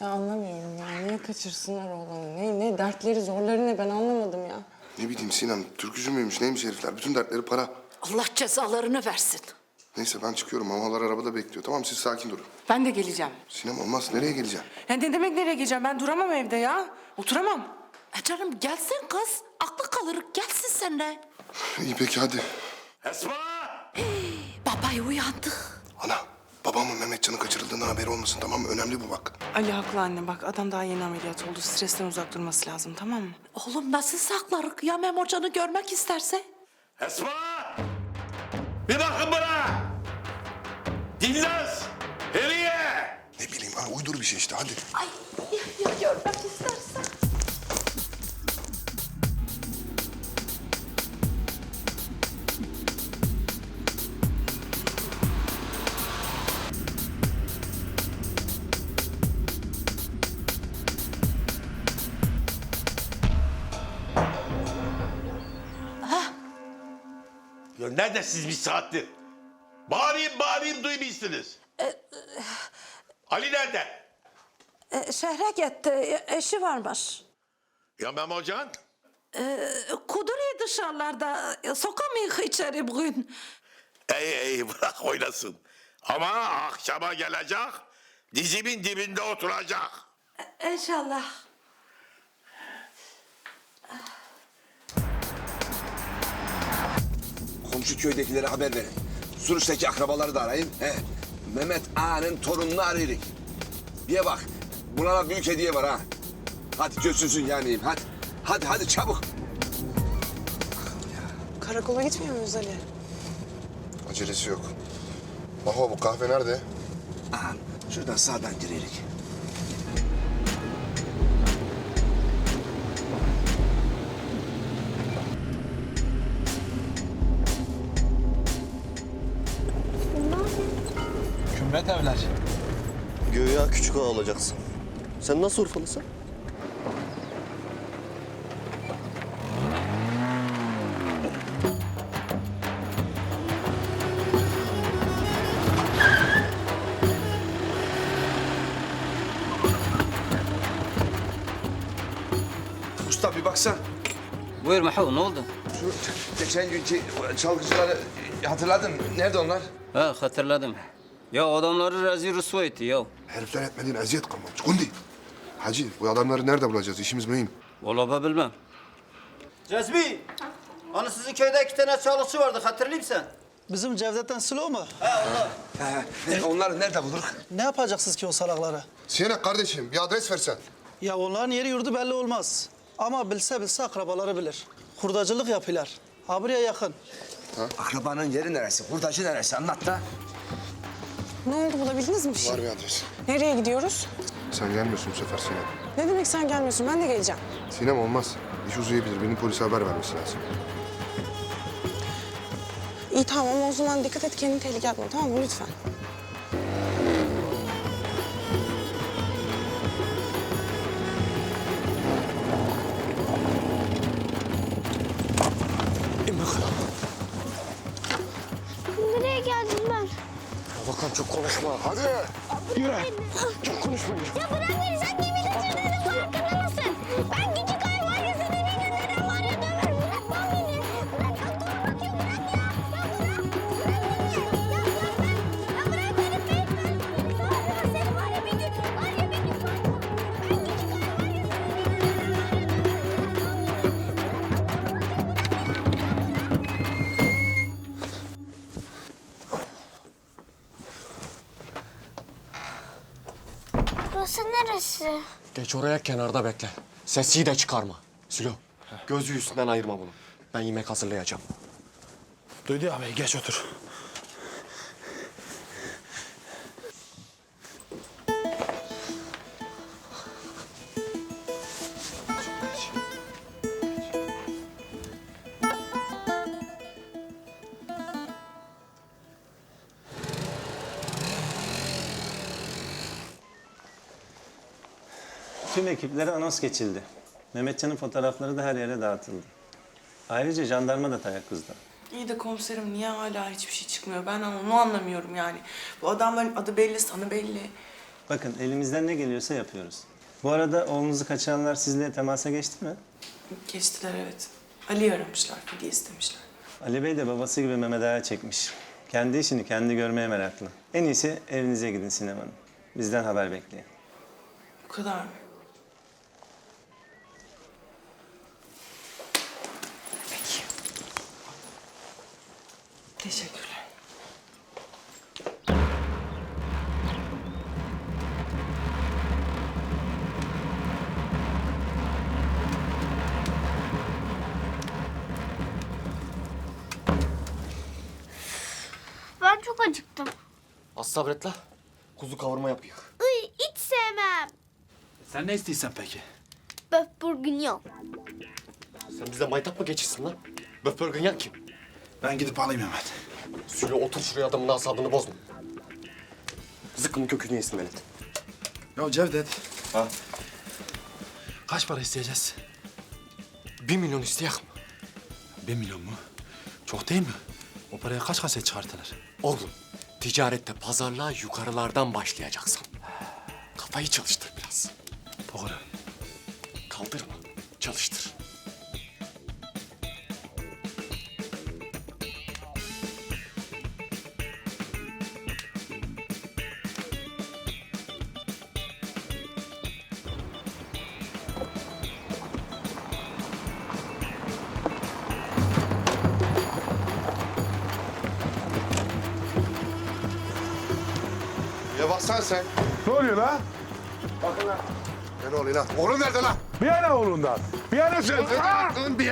Ya anlamıyorum ya. Niye kaçırsınlar oğlanı? Ne, ne dertleri, zorları ne ben anlamadım ya. Ne bileyim Sinan, türkücü müymüş neymiş herifler? Bütün dertleri para. Allah cezalarını versin. Neyse ben çıkıyorum. Havalar arabada bekliyor. Tamam siz sakin durun. Ben de geleceğim. Sinem olmaz. Nereye geleceğim? Ya ne demek nereye geleceğim? Ben duramam evde ya. Oturamam. E canım gelsin kız. Aklı kalır gelsin seninle. İyi peki hadi. Esma! Babayı uyandı. Ana, babamın Mehmetcan'ın kaçırıldığından haberi olmasın tamam mı? Önemli bu bak. Ali haklı anne bak adam daha yeni ameliyat oldu. Stresten uzak durması lazım tamam mı? Oğlum nasıl saklarık ya Mem hocanı görmek isterse? Esma! Bir bakın bana! Dinlez! Nereye? Ne bileyim ha uydur bir şey işte hadi. Ay Ya neredesiniz bir saattir? Bağırayım bağırayım duymuyorsunuz. Ali nerede? E, şehre gitti. E, eşi varmış. Ya Mem Hocan? E, kuduruyor dışarılarda. E, sokamıyor içeri bugün. Ey ey bırak oynasın. Ama akşama gelecek, dizimin dibinde oturacak. İnşallah. Komşu köydekilere haber verin. Suruç'taki akrabaları da arayın. He. Mehmet Ağa'nın torununu arayın. Bir bak. Buna büyük hediye var ha. Hadi gözünüzün yanayım hadi. Hadi hadi çabuk. Karakola gitmiyor muyuz Ali? Acelesi yok. Maho bu kahve nerede? Aha, şuradan sağdan girelim. Kümret evler. Göğe küçük ağa olacaksın. Sen nasıl Urfalısın? Usta bir baksan. Buyur Mahu ne oldu? Şu geçen günkü çalgıcıları hatırladın mı? Nerede onlar? Ha hatırladım. Ya adamları rezil rüsva etti ya. Herifler etmediğin eziyet kalmamış. Gundi. Hacı bu adamları nerede bulacağız? İşimiz mühim. Vallahi ben bilmem. Cezmi, hani sizin köyde iki tane çalışçı vardı hatırlıyor musun? Bizim Cevdet'ten Silo mu? He, he, onları nerede buluruz? Ne yapacaksınız ki o salakları? Sinan kardeşim bir adres versen. Ya onların yeri yurdu belli olmaz. Ama bilse bilse akrabaları bilir. Hurdacılık yapıyorlar. Ha buraya yakın. Akrabanın yeri neresi? Hurdacı neresi? Anlat da. Ne oldu bulabildiniz mi bir şey? Var bir adres. Nereye gidiyoruz? Sen gelmiyorsun bu sefer Sinem. Ne demek sen gelmiyorsun? Ben de geleceğim. Sinem olmaz. İş uzayabilir. Benim polise haber vermesi lazım. İyi tamam ama o zaman dikkat et kendini tehlikeye atma tamam mı lütfen? Konuşma. Hadi. Yürü. Çok konuşma. Ya bırak beni sen kimi kaçırdığının farkında Burası neresi? Geç oraya kenarda bekle. Sesi de çıkarma. Sülo. Gözü üstünden ayırma bunu. Ben yemek hazırlayacağım. Duydu abi geç otur. Tüm ekiplere anons geçildi. Mehmetcan'ın fotoğrafları da her yere dağıtıldı. Ayrıca jandarma da teyakkuzda. İyi de komiserim niye hala hiçbir şey çıkmıyor? Ben onu anlamıyorum yani. Bu adamların adı belli, sanı belli. Bakın elimizden ne geliyorsa yapıyoruz. Bu arada oğlunuzu kaçıranlar sizle temasa geçti mi? Geçtiler evet. Ali'yi aramışlar, fidye istemişler. Ali Bey de babası gibi Mehmet Ağa'ya çekmiş. Kendi işini kendi görmeye meraklı. En iyisi evinize gidin Sinem Hanım. Bizden haber bekleyin. Bu kadar mı? Teşekkürler. Ben çok acıktım. Az sabret la. Kuzu kavurma yapıyor. Iy, hiç sevmem. Sen ne istiyorsan peki? Böf burgunyon. Sen bize maytap mı geçirsin lan? Böpörgün yak kim? Ben gidip alayım Mehmet. Sülo otur şuraya adamın asabını bozma. Zıkkımın kökünü yesin velet. Ya Cevdet. Ha? Kaç para isteyeceğiz? Bir milyon isteyek mi? Bir milyon mu? Çok değil mi? O paraya kaç kaset çıkartılır? Oğlum, ticarette pazarlığa yukarılardan başlayacaksın. Kafayı çalıştır Ya baksana sen. Ne oluyor lan? Bakın lan. Ne oluyor lan? Oğlum nerede lan? Bir yana oğlundan. Bir yana sen. Lan bir.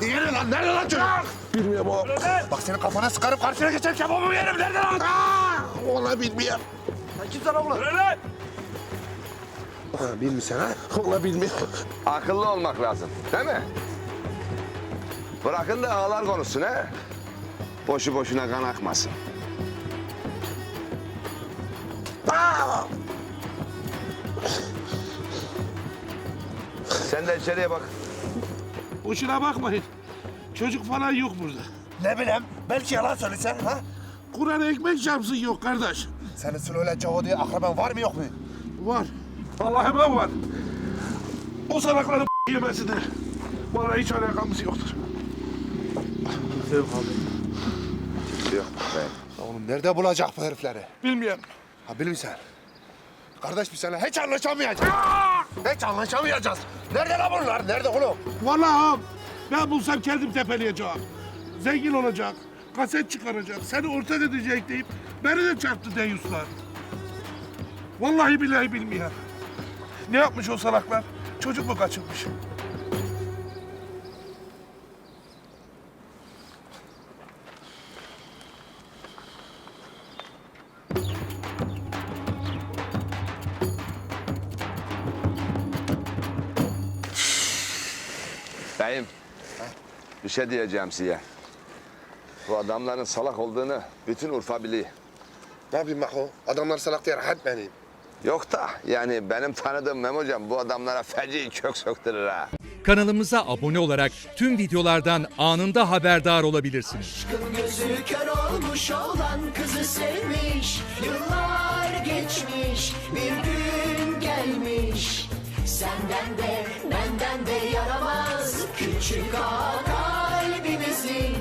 Bir yere lan. Nerede lan çocuk? Bilmiyorum o. Bak senin kafana sıkarım karşına geçer kebabımı yerim. Nerede lan? Vallahi bilmiyorum. Ha, bilmişsin ha? Vallahi bilmiyorum. Akıllı olmak lazım değil mi? Bırakın da ağlar konuşsun he. Boşu boşuna kan akmasın. Sen de içeriye bak. Boşuna bakmayın. Çocuk falan yok burada. Ne bileyim. Belki yalan söylesen ha? Kur'an ekmek çarpsın yok kardeş. Senin Caho diye akraban var mı yok mu? Var. Vallahi hemen var. O salakların yemesidir. Vallahi hiç alakamız yoktur. Yok be. Ya Oğlum nerede bulacak bu herifleri? Bilmiyorum. Ha bilmişsin. Kardeş biz seninle hiç anlaşamayacağız. Hiç anlaşamayacağız. Nerede lan bunlar? Nerede oğlum? Vallahi ağam, ben bulsam kendim tepeleyeceğim. Zengin olacak, kaset çıkaracak, seni ortak edecek deyip beni de çarptı deyuslar. Vallahi billahi bilmiyorum. Ne yapmış o salaklar? Çocuk mu kaçırmış? Bir şey diyeceğim size. Bu adamların salak olduğunu bütün Urfa biliyor. Ne yapayım bak o? Adamlar salak diye rahat benim. Yok da yani benim tanıdığım Memocan bu adamlara feci kök söktürür ha. Kanalımıza abone olarak tüm videolardan anında haberdar olabilirsiniz. Gözü kör olmuş olan kızı sevmiş Yıllar geçmiş bir gün gelmiş Senden de benden de yaramaz ağa kalbimizin